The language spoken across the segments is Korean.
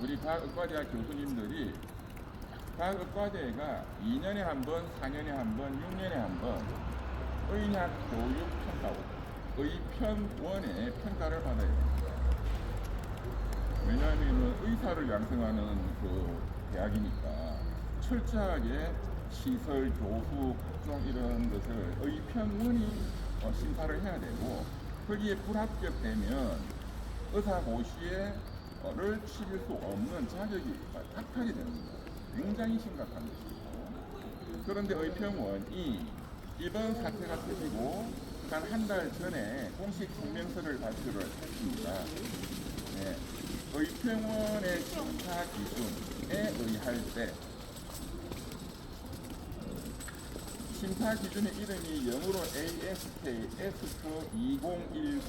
우리 과학과대학 교수님들이 과학과대가 2년에 한 번, 4년에 한 번, 6년에 한 번 의학 교육 평가원, 의평원의 평가를 받아야 됩니다. 왜냐하면 의사를 양성하는 그 대학이니까 철저하게 시설, 교수, 각종 이런 것을 의평원이 어, 심사를 해야 되고 거기에 불합격되면 의사고시에 를 치를 수 없는 자격이 박탈이 됩니다. 굉장히 심각한 것이고 그런데 의평원이 이번 사태가 터지고 단한달 전에 공식 증명서를 발표를 했습니다. 네. 의평원의 심사 기준에 의할 때 심사 기준의 이름이 영어로 ASK S 2019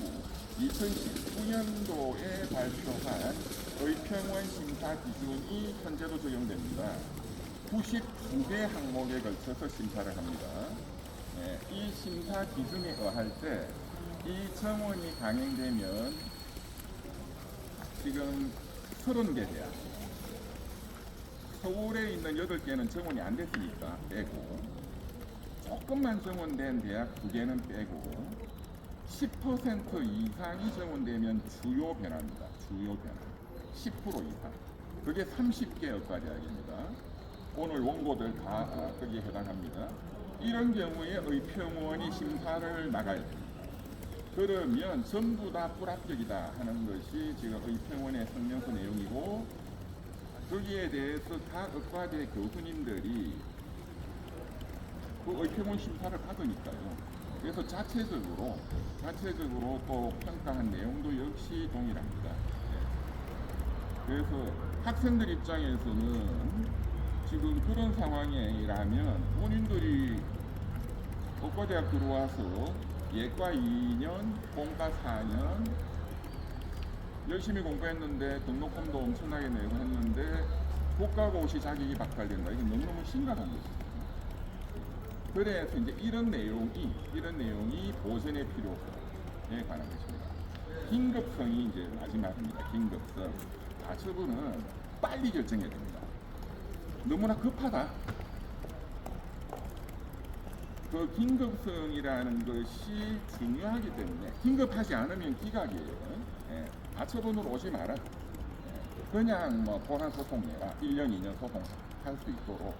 2019년도에 발표한 의평원 심사 기준이 현재도 적용됩니다. 92개 항목에 걸쳐서 심사를 합니다. 네, 이 심사 기준에 의할 때 이 정원이 강행되면 지금 30개 대학 서울에 있는 8개는 정원이 안 됐으니까 빼고 조금만 정원된 대학 2개는 빼고 10% 이상이 정원되면 주요 변화입니다. 주요 변화. 10% 이상. 그게 30개 의과대학입니다. 오늘 원고들 다 아, 거기에 해당합니다. 이런 경우에 의평원이 심사를 나가야 됩니다. 그러면 전부 다 불합격이다 하는 것이 지금 의평원의 성명서 내용이고 거기에 대해서 각 의과대 교수님들이 그 의평원 심사를 받으니까요. 그래서 자체적으로 자체적으로 또 평가한 내용도 역시 동일합니다. 예. 그래서 학생들 입장에서는 지금 그런 상황이라면 본인들이 의과대학 들어와서 예과 2년, 공과 4년 열심히 공부했는데 등록금도 엄청나게 내고 했는데 국가고시 자격이 박탈된다. 이건 너무너무 심각한 것이죠. 그래서 이제 이런 내용이 이런 내용이 보전의 필요성에 관한 것입니다. 긴급성이 이제 마지막입니다. 긴급성. 가처분은 빨리 결정해야 됩니다. 너무나 급하다. 그 긴급성이라는 것이 중요하기 때문에 긴급하지 않으면 기각이에요. 예, 가처분으로 오지 마라. 예, 그냥 뭐 보상 소송 내라. 1년, 2년 소송 할 수 있도록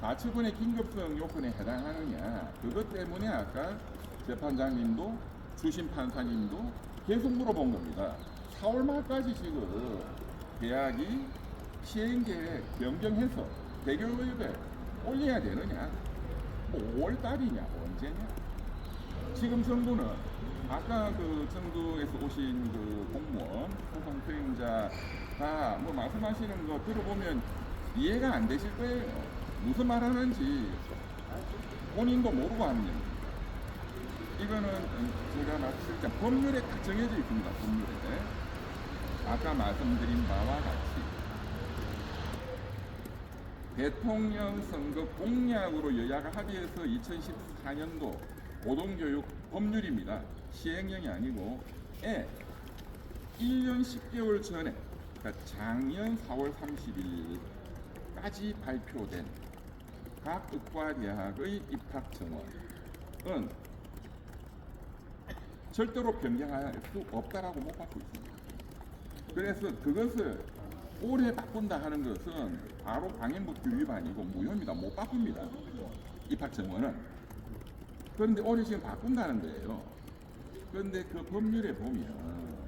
가처분의 긴급성 요건에 해당하느냐 그것 때문에 아까 재판장님도 주심 판사님도 계속 물어본 겁니다. 4월 말까지 지금 대학이 시행 계획 변경해서 대교육에 올려야 되느냐? 뭐 5월 달이냐? 언제냐? 지금 정부는 아까 그 정부에서 오신 그 공무원, 소송 수임자가 뭐 말씀하시는 거 들어보면 이해가 안 되실 거예요. 무슨 말 하는지 본인도 모르고 하는 얘기입니다. 이거는 음, 제가 말씀드린 법률에 딱 정해져 있습니다. 법률에. 아까 말씀드린 바와 같이 대통령 선거 공약으로 여야가 합의해서 2014년도 고등교육 법률입니다. 시행령이 아니고 에 1년 10개월 전에 그러니까 작년 4월 30일 까지 발표된 각 의과대학의 입학 정원은 절대로 변경할 수 없다라고 못 받고 있습니다. 그래서 그것을 올해 바꾼다 하는 것은 바로 방행법규 위반이고 무효입니다. 못 바꿉니다. 입학 정원은. 그런데 올해 지금 바꾼다는 거예요. 그런데 그 법률에 보면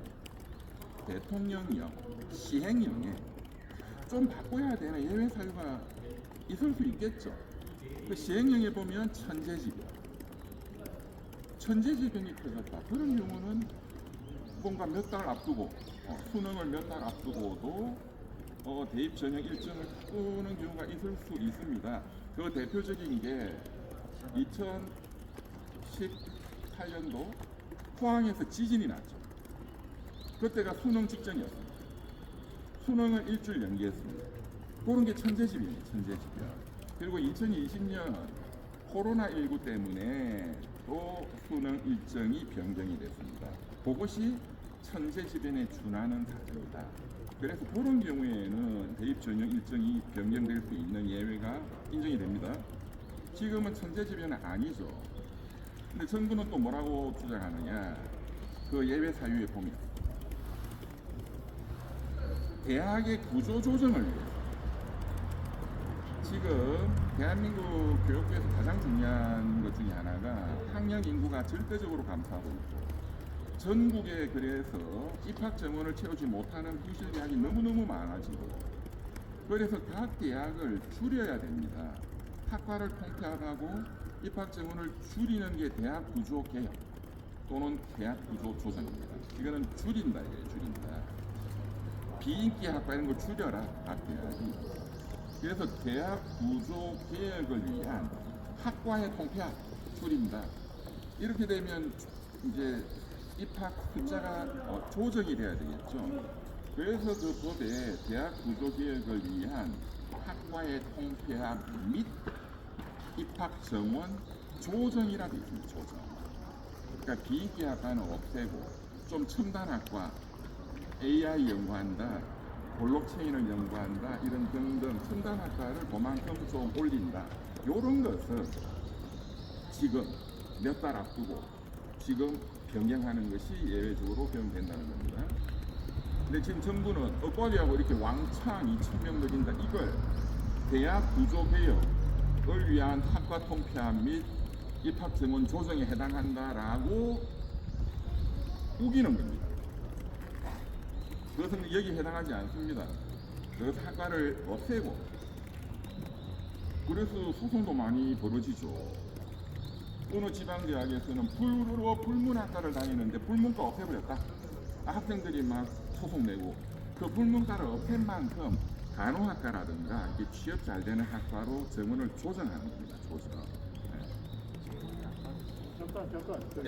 대통령령, 시행령에 좀 바꿔야 되는 예외 사유가 있을 수 있겠죠. 그 시행령에 보면 천재지변, 천재지변이 터졌다. 그런 경우는 뭔가 몇 달 앞두고 어, 수능을 몇 달 앞두고도 어, 대입 전형 일정을 바꾸는 경우가 있을 수 있습니다. 그 대표적인 게 2018년도 포항에서 지진이 났죠. 그때가 수능 직전이었습니다. 수능을 일주일 연기했습니다. 그런 게 천재지변이에요, 천재지변. 그리고 2020년 코로나19 때문에 또 수능 일정이 변경이 됐습니다. 그것이 천재지변에 준하는 사태입니다. 그래서 그런 경우에는 대입 전형 일정이 변경될 수 있는 예외가 인정이 됩니다. 지금은 천재지변은 아니죠. 근데 정부는 또 뭐라고 주장하느냐? 그 예외 사유에 보면 대학의 구조 조정을 지금 대한민국 교육부에서 가장 중요한 것 중에 하나가 학령 인구가 절대적으로 감소하고 있고 전국에 그래서 입학 정원을 채우지 못하는 부실 대학이 너무너무 많아지고 그래서 각 대학을 줄여야 됩니다. 학과를 통폐합하고 입학 정원을 줄이는 게 대학 구조 개혁 또는 대학 구조 조정입니다. 이거는 줄인다 이거예요, 줄인다. 비인기 학과 이런 거 줄여라 각 대학이. 그래서 대학 구조 개혁을 위한 학과의 통폐합 줄입니다. 이렇게 되면 이제 입학 숫자가 어, 조정이 돼야 되겠죠. 그래서 그 법에 대학 구조 개혁을 위한 학과의 통폐합 및 입학 정원 조정이라 되어 있습니다. 조정. 그러니까 비인기 학과는 없애고 좀 첨단 학과 AI 연구한다, 블록체인을 연구한다 이런 등등 첨단 학과를 그만큼 좀 올린다. 이런 것은 지금 몇 달 앞두고 지금 변경하는 것이 예외적으로 변경된다는 겁니다. 근데 지금 정부는 억과리하고 이렇게 왕창 2천 명 늘린다 이걸 대학 구조 개혁을 위한 학과 통폐합 및 입학 정원 조정에 해당한다라고 우기는 겁니다. 그것은 여기 해당하지 않습니다. 그래서 학과를 없애고 그래서 소송도 많이 벌어지죠. 어느 지방대학에서는 불로 불문학과를 다니는데 불문과 없애버렸다. 학생들이 막 소송 내고 그 불문과를 없앤 만큼 간호학과라든가 이게 취업 잘 되는 학과로 정원을 조정하는 겁니다. 조정. 네. 잠깐 잠깐. 일단